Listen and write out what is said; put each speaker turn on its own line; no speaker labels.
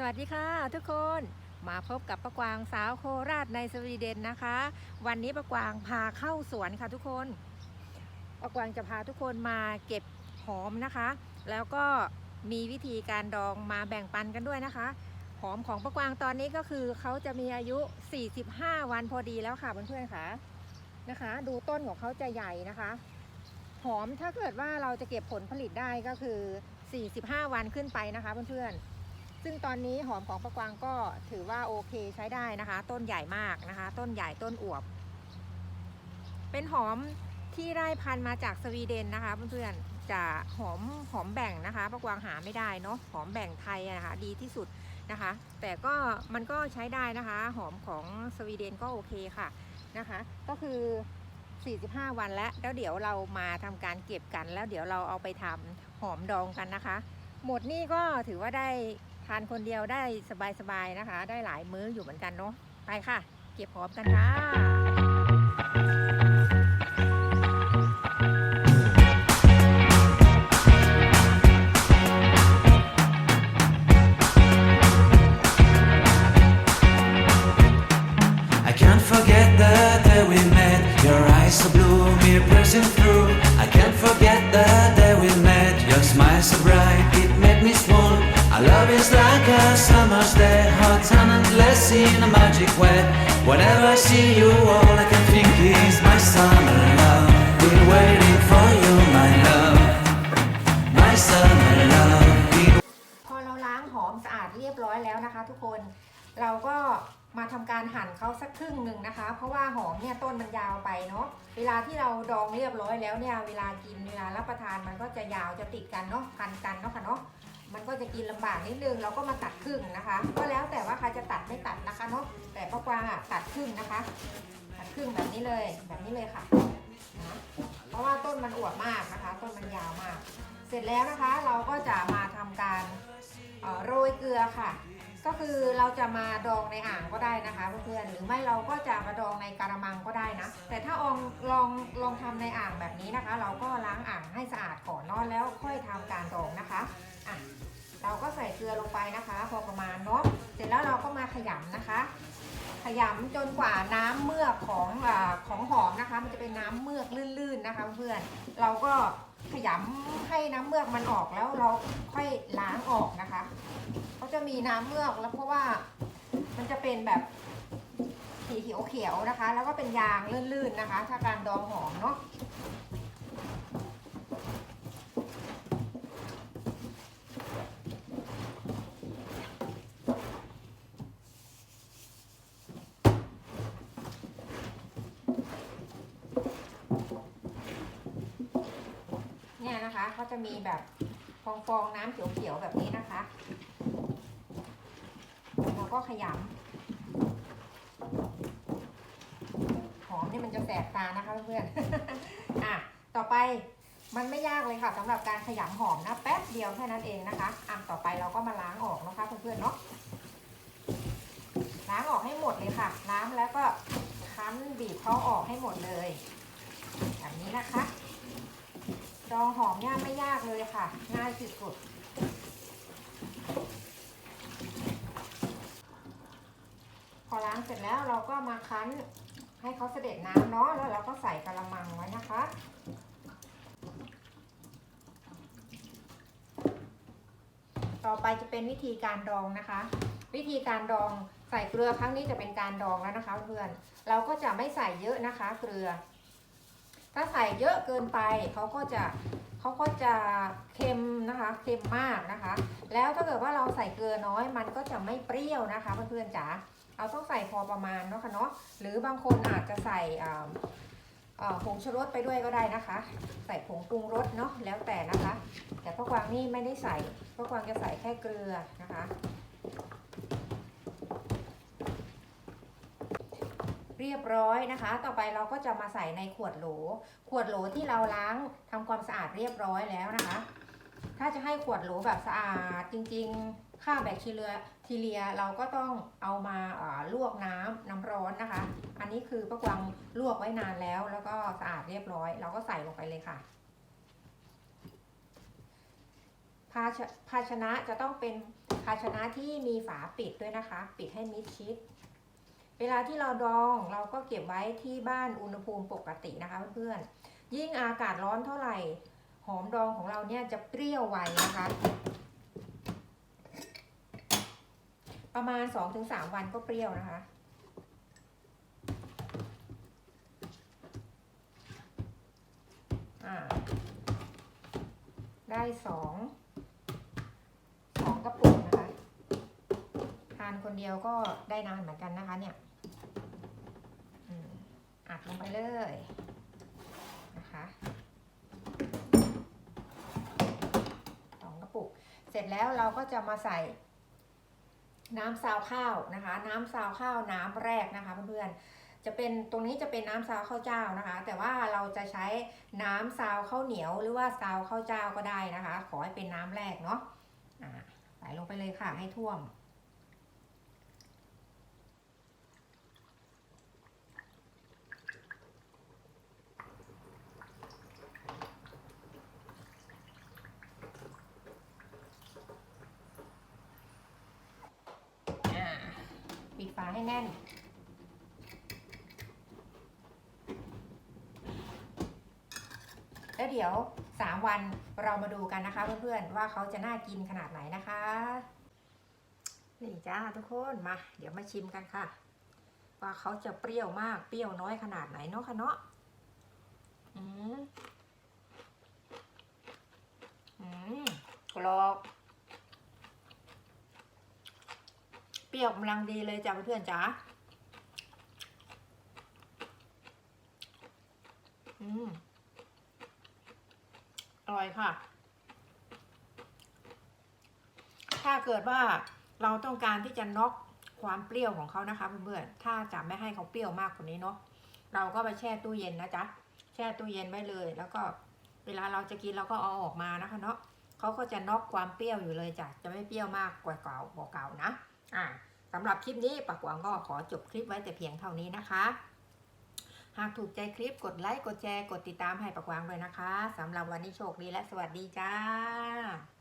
สวัสดีค่ะทุกคนมาพบกับประกวางสาวโคราชในสวีเดนนะคะ วันนี้ประกวางพาเข้าสวนค่ะทุกคนประกวางจะพาทุกคนมาเก็บหอมนะคะ แล้วก็มีวิธีการดองมาแบ่งปันกันด้วยนะคะ หอมของประกวางตอนนี้ก็คือเขาจะมีอายุ 45 วันพอดีแล้วค่ะเพื่อนๆค่ะนะคะ ดูต้นของเขาจะใหญ่นะคะ หอมถ้าเกิดว่าเราจะเก็บผลผลิตได้ก็คือ 45 วันขึ้นไปนะคะเพื่อนๆ ซึ่งตอนนี้หอมของประกวางก็ถือว่าโอเคใช้ได้นะคะ ต้นใหญ่มากนะคะ ต้นใหญ่ต้นอวบ เป็นหอมที่ได้พันธุ์มาจากสวีเดนนะคะเพื่อนๆจะหอมหอมแบ่งนะคะประกวางหาไม่ได้เนาะหอมแบ่งไทยนะคะดีที่สุดนะคะ แต่ก็มันก็ใช้ได้นะคะ หอมของสวีเดนก็โอเคค่ะนะคะ ก็คือ 45 วันแล้วแล้วเดี๋ยวเรามาทำการเก็บกัน แล้วเดี๋ยวเราเอาไปทำหอมดองกันนะคะ หมดนี่ก็ถือว่าได้ ทานคนเดียวได้สบายๆนะคะ ได้หลายมื้ออยู่เหมือนกันเนาะไปค่ะ เก็บหอมกันค่ะ
The day we met. Your eyes so blue, me piercing through. Endless in a magic way. Whenever I see you, all I can think is my summer love. Been waiting for you, my love. My summer love.
พอเราล้างหอมสะอาดเรียบร้อยแล้วนะคะ ทุกคนเราก็มาทำการหั่นเขาสักครึ่งหนึ่งนะคะ เพราะว่าหอมเนี่ยต้นมันยาวไปเนาะเวลาที่เราดองเรียบร้อยแล้วเนี่ยเวลากินเวลารับประทานมันก็จะยาวจะติดกันเนาะพันกันเนาะค่ะเนาะ มันก็จะกินลำบากนิดนึงเราก็มาตัดครึ่งนะคะ ก็แล้วแต่ว่าใครจะตัดไม่ตัดนะคะเนาะแต่ป้ากวางอะตัดครึ่งนะคะ ตัดครึ่งแบบนี้เลยแบบนี้เลยค่ะนะเพราะว่าต้นมันอวบมากนะคะ ต้นมันยาวมาก เสร็จแล้วนะคะเราก็จะมาทำการโรยเกลือค่ะ ก็คือเราจะมาดองในอ่างก็ได้นะคะเพื่อนๆหรือไม่เราก็จะมาดองในกระมังก็ได้นะ แต่ถ้าลองลองลองทำในอ่างแบบนี้นะคะ เราก็ล้างอ่างให้สะอาดก่อนนอนแล้วค่อยทำการดองนะคะ อะเราก็ใส่เกลือลงไปนะคะ พอประมาณเนาะเสร็จแล้วเราก็มาขยำนะคะ ขยำจนกว่าน้ำเมือกของอของหอมนะคะ มันจะเป็นน้ำเมือกลื่นๆนะคะ เพื่อนเราก็ขยำให้น้ำเมือกมันออกแล้วเราค่อยล้างออกนะคะเขาจะมีน้ำเมือกแล้วเพราะว่ามันจะเป็นแบบสีเขียวๆนะคะ แล้วก็เป็นยางลื่นๆนะคะ ถ้าการดองหอมเนาะ เขาจะมีแบบฟองฟองๆน้ำเขียวๆแบบนี้นะคะ เราก็ขยำหอมนี่มันจะแสบตานะคะเพื่อนๆ อะ ต่อไปมันไม่ยากเลยค่ะสำหรับการขยำหอมนะแป๊บเดียวแค่นั้นเองนะคะอะต่อไปเราก็มาล้างออกนะคะเพื่อนๆเนาะล้างออกให้หมดเลยค่ะล้างแล้วก็คั้นบีบเขาออกให้หมดเลย แบบนี้นะคะ ดองหอมย่าไม่ยากเลยค่ะ ง่ายสุดๆพอล้างเสร็จแล้วเราก็มาคั้นให้เขาเสด็จน้ำเนาะแล้วเราก็ใส่กระมังไว้นะคะต่อไปจะเป็นวิธีการดองนะคะ วิธีการดองใส่เกลือครั้งนี้จะเป็นการดองแล้วนะคะ เพื่อนเราก็จะไม่ใส่เยอะนะคะ เกลือ ถ้าใส่เยอะเกินไปเขาก็จะเขาก็จะเค็มนะคะเค็มมากนะคะ แล้วถ้าเกิดว่าเราใส่เกลือน้อยมันก็จะไม่เปรี้ยวนะคะเพื่อนๆจ๋าเราต้องใส่พอประมาณเนาะค่ะเนาะหรือบางคนอาจจะใส่ผงชูรสไปด้วยก็ได้นะคะ ใส่ผงปรุงรสเนาะแล้วแต่นะคะ แต่พ่อกวางนี่ไม่ได้ใส่พ่อกวางจะใส่แค่เกลือนะคะ รียบร้อยนะคะ ต่อไปเราก็จะมาใส่ในขวดโหล ขวดโหลที่เราล้างทำความสะอาดเรียบร้อยแล้วนะคะ ถ้าจะให้ขวดโหลแบบสะอาดจริงๆฆ่าแบคทีเรียทีเรียเราก็ต้องเอามาลวกน้ำน้ำร้อนนะคะ อันนี้คือป้ากวางลวกไว้นานแล้ว แล้วก็สะอาดเรียบร้อย เราก็ใส่ลงไปเลยค่ะภาชภาชนะจะต้องเป็นภาชนะที่มีฝาปิดด้วยนะคะ ปิดให้มิดชิด เวลาที่เราดองเราก็เก็บไว้ที่บ้านอุณหภูมิปกตินะคะเพื่อนๆยิ่งอากาศร้อนเท่าไหร่ หอมดองของเราเนี่ยจะเปรี้ยวไวนะคะ ประมาณ 2-3 วันก็เปรี้ยวนะคะได้สองสองกระปุกนะคะ ทานคนเดียวก็ได้นานเหมือนกันนะคะเนี่ย อัดลงไปเลยนะคะสองกระปุก เสร็จแล้วเราก็จะมาใส่ น้ำซาวข้าวนะคะ น้ำซาวข้าวน้ำแรกนะคะเพื่อนๆจะเป็นตรงนี้จะเป็นน้ำซาวข้าวเจ้านะคะ แต่ว่าเราจะใช้น้ำซาวข้าวเหนียวหรือว่าซาวข้าวเจ้าก็ได้นะคะ ขอให้เป็นน้ำแรกเนาะใส่ลงไปเลยค่ะให้ท่วม อ่าปิดฝา ให้แน่น แล้วเดี๋ยว 3 วันเรามาดูกันนะคะเพื่อนๆ ว่าเขาจะน่ากินขนาดไหนนะคะ นี่จ้าทุกคนมา เดี๋ยวมาชิมกันค่ะ ว่าเขาจะเปรี้ยวมากเปรี้ยวน้อยขนาดไหนเนาะคะเนาะอืมอืมกรอบ เปรี้ยวกำลังดีเลยจ้าเพื่อนๆจ้าอืมอร่อยค่ะ ถ้าเกิดว่าเราต้องการที่จะน็อกความเปรี้ยวของเขานะคะเพื่อนๆ ถ้าจะไม่ให้เขาเปรี้ยวมากกว่านี้เนาะ เราก็ไปแช่ตู้เย็นนะจ๊ะ แช่ตู้เย็นไว้เลย แล้วก็เวลาเราจะกินเราก็เอาออกมานะคะเนาะเขาก็จะน็อกความเปรี้ยวอยู่เลยจ้ะ จะไม่เปรี้ยวมากกว่าเก่ากว่าเก่านะ อ่าสำหรับคลิปนี้ปักหวังก็ขอจบคลิปไว้แต่เพียงเท่านี้นะคะ หากถูกใจคลิปกดไลค์กดแชร์กดติดตามให้ปักหวังด้วยนะคะสำหรับวันนี้โชคดีและสวัสดีจ้า